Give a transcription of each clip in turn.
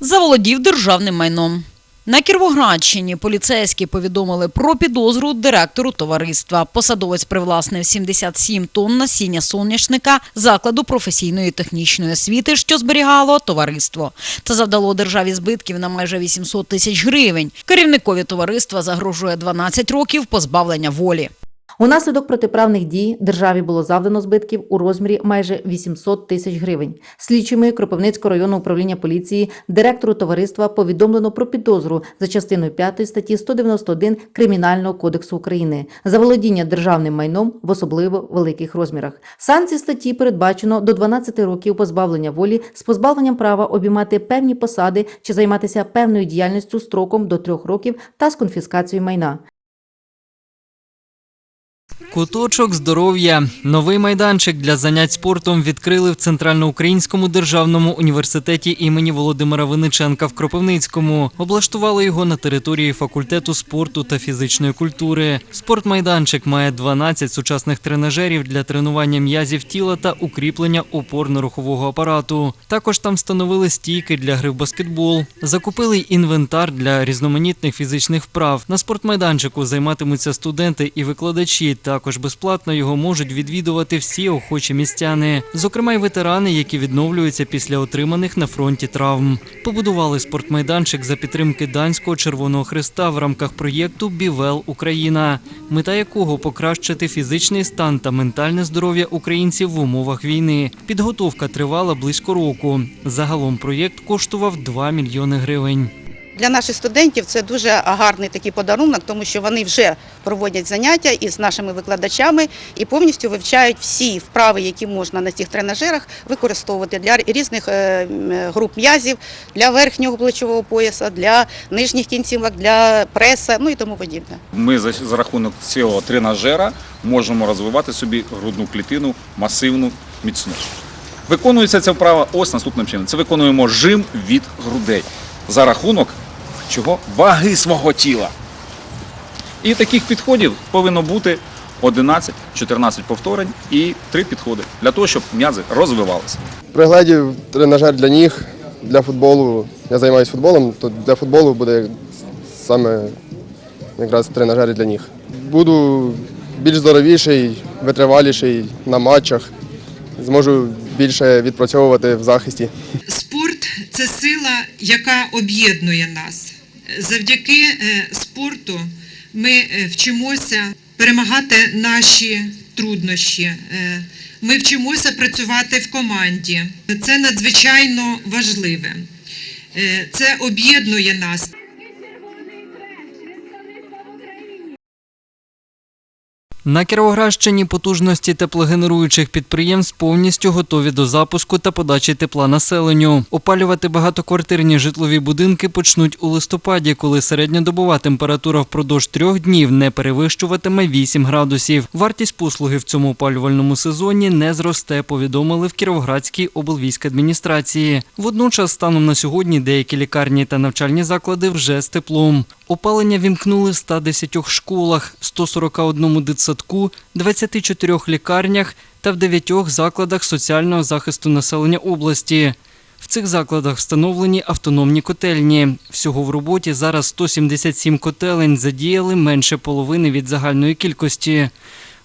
заволодів державним майном. На Кіровоградщині поліцейські повідомили про підозру директору товариства. Посадовець привласнив 77 тонн насіння соняшника закладу професійної технічної освіти, що зберігало товариство. Це завдало державі збитків на майже 800 тисяч гривень. Керівникові товариства загрожує 12 років позбавлення волі. Унаслідок протиправних дій державі було завдано збитків у розмірі майже 800 тисяч гривень. Слідчими Кропивницького районного управління поліції директору товариства повідомлено про підозру за частиною 5 статті 191 Кримінального кодексу України за володіння державним майном в особливо великих розмірах. Санкції статті передбачено до 12 років позбавлення волі з позбавленням права обіймати певні посади чи займатися певною діяльністю строком до 3 років та з конфіскацією майна. Куточок здоров'я. Новий майданчик для занять спортом відкрили в Центральноукраїнському державному університеті імені Володимира Винниченка в Кропивницькому. Облаштували його на території факультету спорту та фізичної культури. Спортмайданчик має 12 сучасних тренажерів для тренування м'язів тіла та укріплення опорно-рухового апарату. Також там встановили стійки для гри в баскетбол. Закупили інвентар для різноманітних фізичних вправ. На спортмайданчику займатимуться студенти і викладачі. Також безплатно його можуть відвідувати всі охочі містяни, зокрема й ветерани, які відновлюються після отриманих на фронті травм. Побудували спортмайданчик за підтримки Данського Червоного Христа в рамках проєкту Бівел Україна, мета якого покращити фізичний стан та ментальне здоров'я українців в умовах війни. Підготовка тривала близько року. Загалом проєкт коштував 2 мільйони гривень. Для наших студентів це дуже гарний такий подарунок, тому що вони вже проводять заняття із нашими викладачами і повністю вивчають всі вправи, які можна на цих тренажерах використовувати для різних е, груп м'язів, для верхнього плечового пояса, для нижніх кінцівок, для преса, ну і тому подібне. Ми за рахунок цього тренажера можемо розвивати собі грудну клітину масивну, міцну. Виконується ця вправа ось наступним чином. Це виконуємо жим від грудей за рахунок чого? Ваги свого тіла. І таких підходів повинно бути 11-14 повторень і 3 підходи для того, щоб м'язи розвивалися. Пригледів тренажер для ніг, для футболу. Я займаюся футболом, то для футболу буде саме якраз тренажери для ніг. Буду більш здоровіший, витриваліший на матчах, зможу більше відпрацьовувати в захисті. Спорт це сила, яка об'єднує нас. Завдяки е, спорту ми е, вчимося перемагати наші труднощі. Е, Ми вчимося працювати в команді. Це надзвичайно важливе. Це об'єднує нас. На Кіровоградщині потужності теплогенеруючих підприємств повністю готові до запуску та подачі тепла населенню. Опалювати багатоквартирні житлові будинки почнуть у листопаді, коли середньодобова температура впродовж трьох днів не перевищуватиме 8 градусів. Вартість послуги в цьому опалювальному сезоні не зросте, повідомили в Кіровоградській облвійськадміністрації. Водночас, станом на сьогодні, деякі лікарні та навчальні заклади вже з теплом. Опалення вімкнули в 110 школах, 141 дитсадку, 24 лікарнях та в 9 закладах соціального захисту населення області. В цих закладах встановлені автономні котельні. Всього в роботі зараз 177 котелень задіяли менше половини від загальної кількості.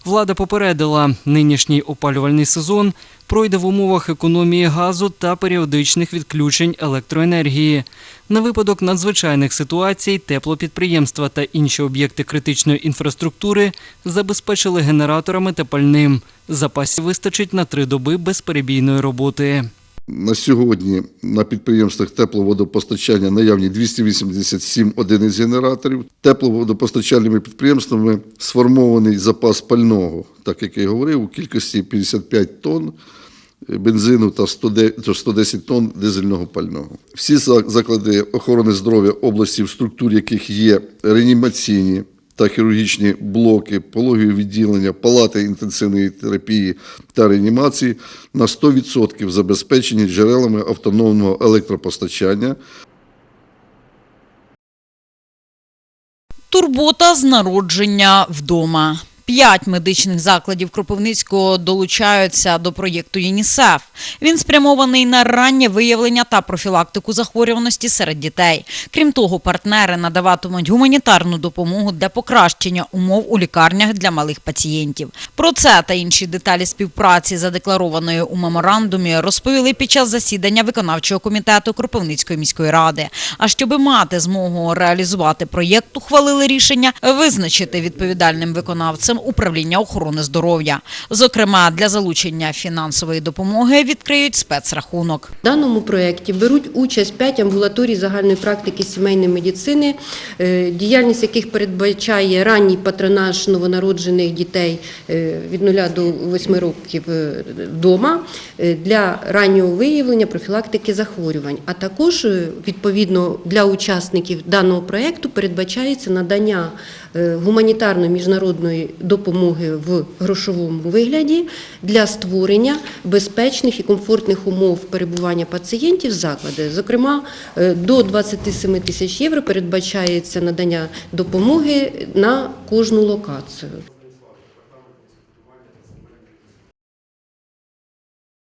Влада попередила, нинішній опалювальний сезон пройде в умовах економії газу та періодичних відключень електроенергії. На випадок надзвичайних ситуацій теплопідприємства та інші об'єкти критичної інфраструктури забезпечили генераторами та пальним. Запасів вистачить на три доби безперебійної роботи. На сьогодні на підприємствах тепловодопостачання наявні 287 одиниць генераторів. Тепловодопостачальними підприємствами сформований запас пального, так як я говорив, у кількості 55 тонн бензину та 110 110 тонн дизельного пального. Всі за- заклади охорони здоров'я області, в структурі яких є реанімаційні та хірургічні блоки, пологові відділення, палати інтенсивної терапії та реанімації на 100% забезпечені джерелами автономного електропостачання Турбота з народження вдома. П'ять медичних закладів Кропивницького долучаються до проєкту ЮНІСЕФ. Він спрямований на раннє виявлення та профілактику захворюваності серед дітей. Крім того, партнери надаватимуть гуманітарну допомогу для покращення умов у лікарнях для малих пацієнтів. Про це та інші деталі співпраці, задекларованої у меморандумі, розповіли під час засідання виконавчого комітету Кропивницької міської ради. А щоби мати змогу реалізувати проєкт, ухвалили рішення визначити відповідальним виконавцем управління охорони здоров'я. Зокрема, для залучення фінансової допомоги відкриють спецрахунок. В даному проєкті беруть участь 5 амбулаторій загальної практики сімейної медицини, е, діяльність яких передбачає ранній патронаж новонароджених дітей е, від 0 до 8 років вдома е, для раннього виявлення профілактики захворювань. А також відповідно для учасників даного проєкту передбачається надання гуманітарної міжнародної допомоги в грошовому вигляді для створення безпечних і комфортних умов перебування пацієнтів в заклади. Зокрема, е, до 27 тисяч євро передбачається надання допомоги на кожну локацію.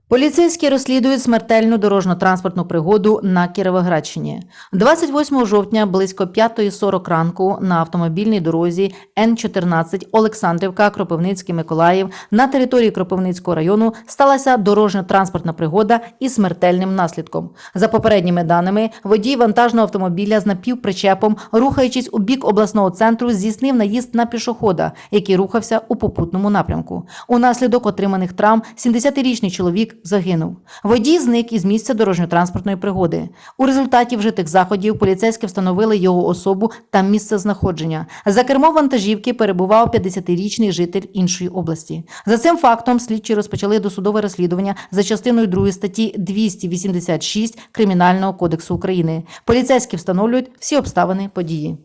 Поліцейські розслідують смертельну дорожньо-транспортну пригоду на Кіровоградщині. 28 жовтня близько 5.40 ранку на автомобільній дорозі Н-14 Олександрівка, Кропивницький, Миколаїв на території Кропивницького району сталася дорожньо-транспортна пригода із смертельним наслідком. За попередніми даними, водій вантажного автомобіля з напівпричепом, рухаючись у бік обласного центру, здійснив наїзд на пішохода, який рухався у попутному напрямку. Унаслідок отриманих травм 70-річний чоловік загинув. Водій зник із місця дорожньо-транспортної пригоди. У результаті вжитих заходів поліцейські встановили його особу та місце знаходження. За кермом вантажівки перебував 50-річний житель іншої області. За цим фактом слідчі розпочали досудове розслідування за частиною 2 статті 286 Кримінального кодексу України. Поліцейські встановлюють всі обставини події.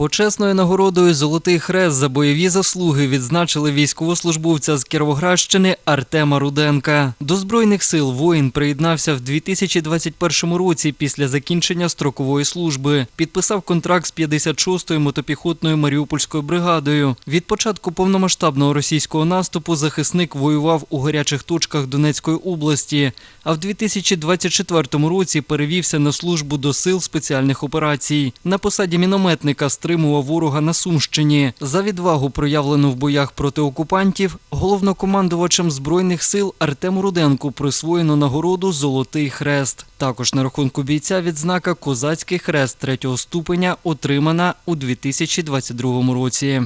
Почесною нагородою Золотий хрест за бойові заслуги відзначили військовослужбовця з Кіровоградщини Артема Руденка. До збройних сил воїн приєднався в 2021 році після закінчення строкової служби. Підписав контракт з 56-ю мотопіхотною Маріупольською бригадою. Від початку повномасштабного російського наступу захисник воював у гарячих точках Донецької області. А в 2024 році перевівся на службу до сил спеціальних операцій. На посаді мінометника стримував ворога на Сумщині. За відвагу, проявлену в боях проти окупантів, головнокомандувачем збройних сил Артему Руденку присвоєно нагороду Золотий хрест. Також на рахунку бійця відзнака Козацький хрест третього ступеня отримана у 2022 році.